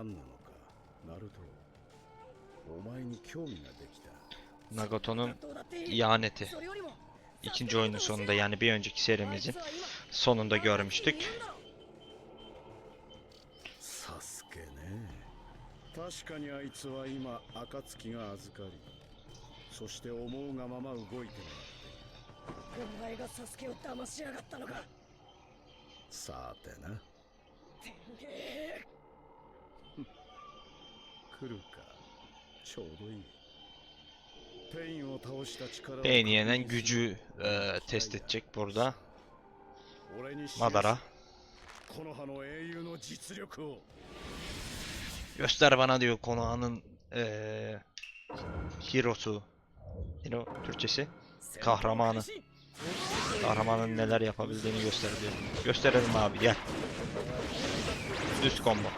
何なのかナルトお前に興味ができた Nagato'nun ihaneti. İkinci oyunun sonunda yani bir önceki serimizin sonunda görmüştük. サスケね確かにあいつは今暁が預かりそして思うがまま動いてもらってお前がサスケを騙しやがったのかさてな来るかちょうどいいペインを倒した力を Pain yenen gücü e, test edecek burada. 俺に示す Madara. この葉の英雄の実力を Göster bana diyor Konoha'nın e, hero'su. Hero Türkçesi. Kahramanı. Kahramanın neler yapabildiğini göster diyor. Gösterelim abi gel. Düz combo.